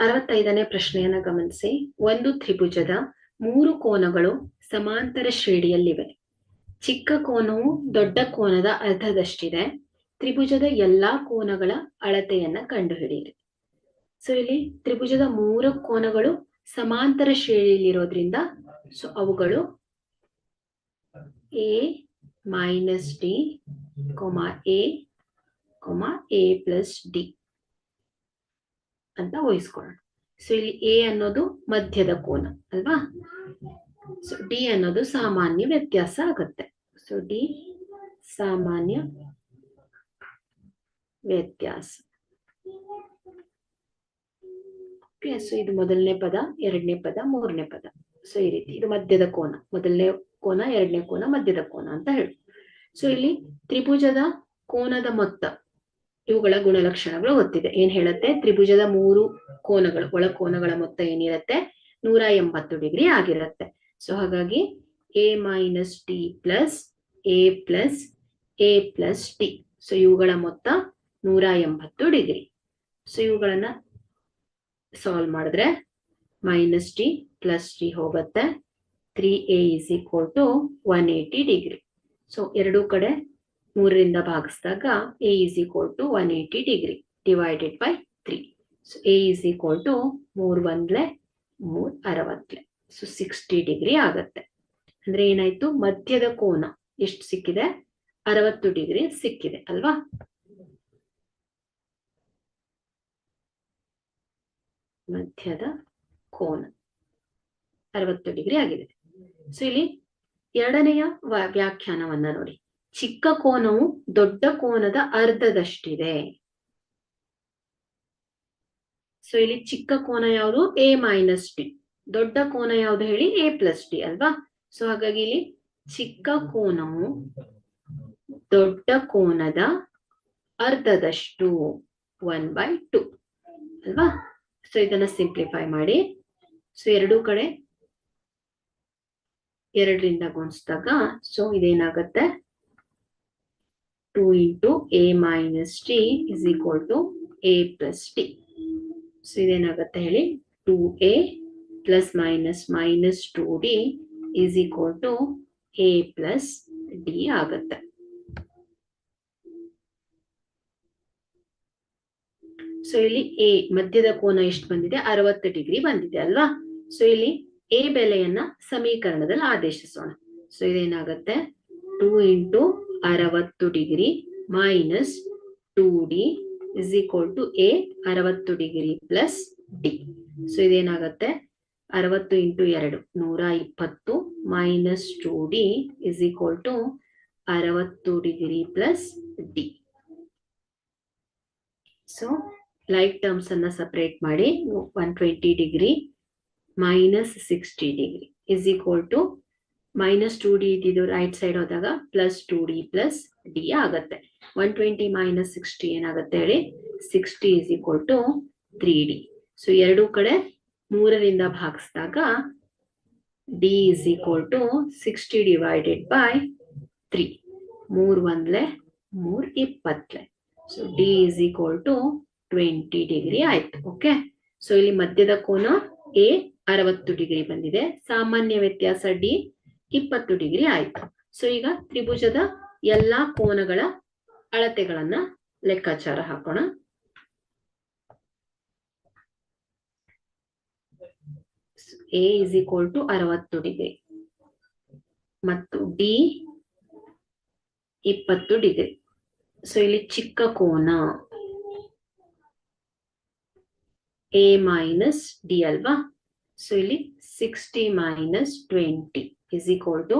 ಅರವತ್ತೈದನೇ ಪ್ರಶ್ನೆಯನ್ನ ಗಮನಿಸಿ. ಒಂದು ತ್ರಿಭುಜದ ಮೂರು ಕೋನಗಳು ಸಮಾಂತರ ಶ್ರೇಣಿಯಲ್ಲಿವೆ. ಚಿಕ್ಕ ಕೋನವು ದೊಡ್ಡ ಕೋನದ ಅರ್ಧದಷ್ಟಿದೆ. ತ್ರಿಭುಜದ ಎಲ್ಲಾ ಕೋನಗಳ ಅಳತೆಯನ್ನ ಕಂಡುಹಿಡಿಯಿರಿ. ಸೊ ಇಲ್ಲಿ ತ್ರಿಭುಜದ ಮೂರು ಕೋನಗಳು ಸಮಾಂತರ ಶ್ರೇಣಿಯಲ್ಲಿರೋದ್ರಿಂದ ಸೊ ಅವುಗಳು a minus d comma a comma a plus d ಅಂತ ಊಹಿಸ್ಕೊಳ್ಳೋಣ. ಸೊ ಇಲ್ಲಿ ಎ ಅನ್ನೋದು ಮಧ್ಯದ ಕೋನ, ಅಲ್ವಾ? ಸೊ ಡಿ ಅನ್ನೋದು ಸಾಮಾನ್ಯ ವ್ಯತ್ಯಾಸ ಆಗುತ್ತೆ. ಸೊ ಡಿ ಸಾಮಾನ್ಯ ವ್ಯತ್ಯಾಸ. ಓಕೆ ಸೊ ಇದು ಮೊದಲನೇ ಪದ, ಎರಡನೇ ಪದ, ಮೂರನೇ ಪದ. ಸೊ ಈ ರೀತಿ ಇದು ಮಧ್ಯದ ಕೋನ, ಮೊದಲನೇ ಕೋನ, ಎರಡನೇ ಕೋನ, ಮಧ್ಯದ ಕೋನ ಅಂತ ಹೇಳಿ. ಸೊ ಇಲ್ಲಿ ತ್ರಿಭುಜದ ಕೋನದ ಮೊತ್ತ ಇವುಗಳ ಗುಣಲಕ್ಷಣಗಳು ಗೊತ್ತಿದೆ ಏನ್ ಹೇಳುತ್ತೆ? ತ್ರಿಭುಜದ ಮೂರು ಕೋನಗಳು ಒಳ ಕೋನಗಳ ಮೊತ್ತ ಏನಿರುತ್ತೆ? ನೂರ ಎಂಬತ್ತು ಡಿಗ್ರಿ ಆಗಿರುತ್ತೆ. ಸೊ ಹಾಗಾಗಿ a minus d plus a plus a plus d so ಇವುಗಳ ಮೊತ್ತ ನೂರ ಎಂಬತ್ತು ಡಿಗ್ರಿ. ಸೊ ಇವುಗಳನ್ನ ಸಾಲ್ವ್ ಮಾಡಿದ್ರೆ ಮೈನಸ್ ಟಿ ಪ್ಲಸ್ ಟಿ ಹೋಗುತ್ತೆ. Three a is equal to one eighty degree so ಎರಡೂ ಕಡೆ ಮೂರರಿಂದ ಭಾಗಿಸಿದಾಗ a is equal to one eighty degree divided by three so a is equal to ಮೂರ್ ಒಂದ್ಲೆ ಮೂರ್ ಅರವತ್ಲೆ. ಸೊ ಸಿಕ್ಸ್ಟಿ ಡಿಗ್ರಿ ಆಗತ್ತೆ. ಅಂದ್ರೆ ಏನಾಯ್ತು? ಮಧ್ಯದ ಕೋನ ಎಷ್ಟು ಸಿಕ್ಕಿದೆ? ಅರವತ್ತು ಡಿಗ್ರಿ ಸಿಕ್ಕಿದೆ, ಅಲ್ವಾ? ಮಧ್ಯದ ಕೋನ ಅರವತ್ತು ಡಿಗ್ರಿ ಆಗಿದೆ. ಸೊ ಇಲ್ಲಿ ಎರಡನೆಯ ವ್ಯಾಖ್ಯಾನವನ್ನ ನೋಡಿ. ಚಿಕ್ಕ ಕೋನವು ದೊಡ್ಡ ಕೋನದ ಅರ್ಧದಷ್ಟಿದೆ. ಸೊ ಇಲ್ಲಿ ಚಿಕ್ಕ ಕೋನ ಯಾವುದು? ಎ ಮೈನಸ್ ಟಿ ದೊಡ್ಡ ಕೋನ ಯಾವುದು ಹೇಳಿ? ಎ ಪ್ಲಸ್ ಟಿ ಅಲ್ವಾ? ಸೊ ಹಾಗಾಗಿ ಇಲ್ಲಿ ಚಿಕ್ಕ ಕೋನವು ದೊಡ್ಡ ಕೋನದ ಅರ್ಧದಷ್ಟು ಒನ್ ಬೈ ಟು ಅಲ್ವಾ? ಸೊ ಇದನ್ನ ಸಿಂಪ್ಲಿಫೈ ಮಾಡಿ. ಸೊ ಎರಡೂ ಕಡೆ ಎರಡರಿಂದ ಗುಣಿಸಿದಾಗ so ಇದೇನಾಗತ್ತೆ? Two into a minus d is equal to a plus d so ಇದೇನಾಗುತ್ತೆ ಹೇಳಿ? Two a plus minus minus two d is equal to a plus d ಆಗುತ್ತೆ. So ಇಲ್ಲಿ ಎ ಮಧ್ಯದ ಕೋನ ಎಷ್ಟು ಬಂದಿದೆ? ಅರವತ್ತು ಡಿಗ್ರಿ ಬಂದಿದೆ ಅಲ್ವಾ? ಸೊ ಇಲ್ಲಿ ಎ ಬೆಲೆಯನ್ನ ಸಮೀಕರಣದಲ್ಲಿ ಆದೇಶಿಸೋಣ. ಸೊ ಇದೇನಾಗುತ್ತೆ? ಟೂ ಇಂಟು ಅರವತ್ತು degree minus two d is equal to a ಅರವತ್ತು ಡಿಗ್ರಿ ಪ್ಲಸ್ ಡಿ ಸೊ ಇದೇನಾಗತ್ತೆ? ಅರವತ್ತು ಇಂಟು ಎರಡು, ನೂರ ಇಪ್ಪತ್ತು minus two d is equal to ಅರವತ್ತು degree plus d so like terms ಅನ್ನ ಸಪರೇಟ್ ಮಾಡಿ one twenty degree minus sixty degree is equal to minus two d ಇದ್ದಿದ್ದು ರೈಟ್ ಸೈಡ್ ಹೋದಾಗ plus two d plus d ಆಗತ್ತೆ. One twenty minus sixty ಏನಾಗುತ್ತೆ ಹೇಳಿ? Sixty is equal to three d so ಎರಡೂ ಕಡೆ ಮೂರರಿಂದ ಭಾಗಿಸಿದಾಗ d is equal to sixty divided by three ಮೂರ್ ಒಂದ್ಲೆ ಮೂರ್ ಇಪ್ಪತ್ಲೆ. So d is equal to twenty degree ಆಯ್ತು. ಓಕೆ ಸೊ ಇಲ್ಲಿ ಮಧ್ಯದ ಕೋನ ಎ ಅರವತ್ತು ಡಿಗ್ರಿ ಬಂದಿದೆ. ಸಾಮಾನ್ಯ ವ್ಯತ್ಯಾಸ ಡಿ ಇಪ್ಪತ್ತು ಡಿಗ್ರಿ ಆಯ್ತು. ಸೊ ಈಗ ತ್ರಿಭುಜದ ಎಲ್ಲಾ ಕೋನಗಳ ಅಳತೆಗಳನ್ನ ಲೆಕ್ಕಾಚಾರ ಹಾಕೋಣ. ಎ ಇಸ್ ಈಕ್ವಲ್ ಟು ಅರವತ್ತು ಡಿಗ್ರಿ. ಮತ್ತು ಡಿ ಇಪ್ಪತ್ತು ಡಿಗ್ರಿ. ಸೊ ಇಲ್ಲಿ ಚಿಕ್ಕ ಕೋನ ಎ ಮೈನಸ್ ಡಿ ಅಲ್ವಾ? ಸೊ ಇಲ್ಲಿ sixty minus twenty is equal to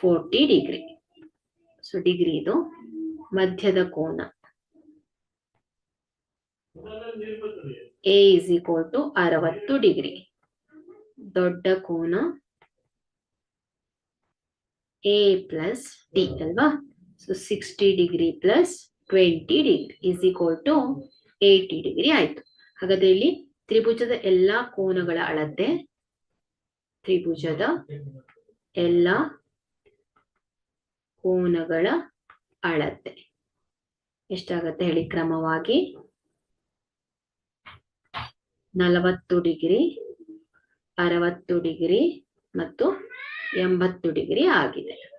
forty degree so degree ಇದು ಮಧ್ಯದ ಕೋನ. ಎ ಇಸ್ ಈಕ್ವಲ್ ಟು ಅರವತ್ತು ಡಿಗ್ರಿ ದೊಡ್ಡ ಕೋನ ಎ ಪ್ಲಸ್ ಡಿ ಅಲ್ವಾ? So sixty degree plus twenty degree is equal to eighty degree ಆಯ್ತು. ಹಾಗಾದ್ರೆ ಇಲ್ಲಿ ತ್ರಿಭುಜದ ಎಲ್ಲಾ ಕೋನಗಳ ಅಳತೆ ತ್ರಿಭುಜದ ಎಲ್ಲ ಕೋನಗಳ ಅಳತೆ. ಎಷ್ಟಾಗತ್ತೆ ಹೇಳಿ ಕ್ರಮವಾಗಿ? ನಲವತ್ತು ಡಿಗ್ರಿ ಅರವತ್ತು ಡಿಗ್ರಿ ಮತ್ತು ಎಂಬತ್ತು ಡಿಗ್ರಿ ಆಗಿದೆ.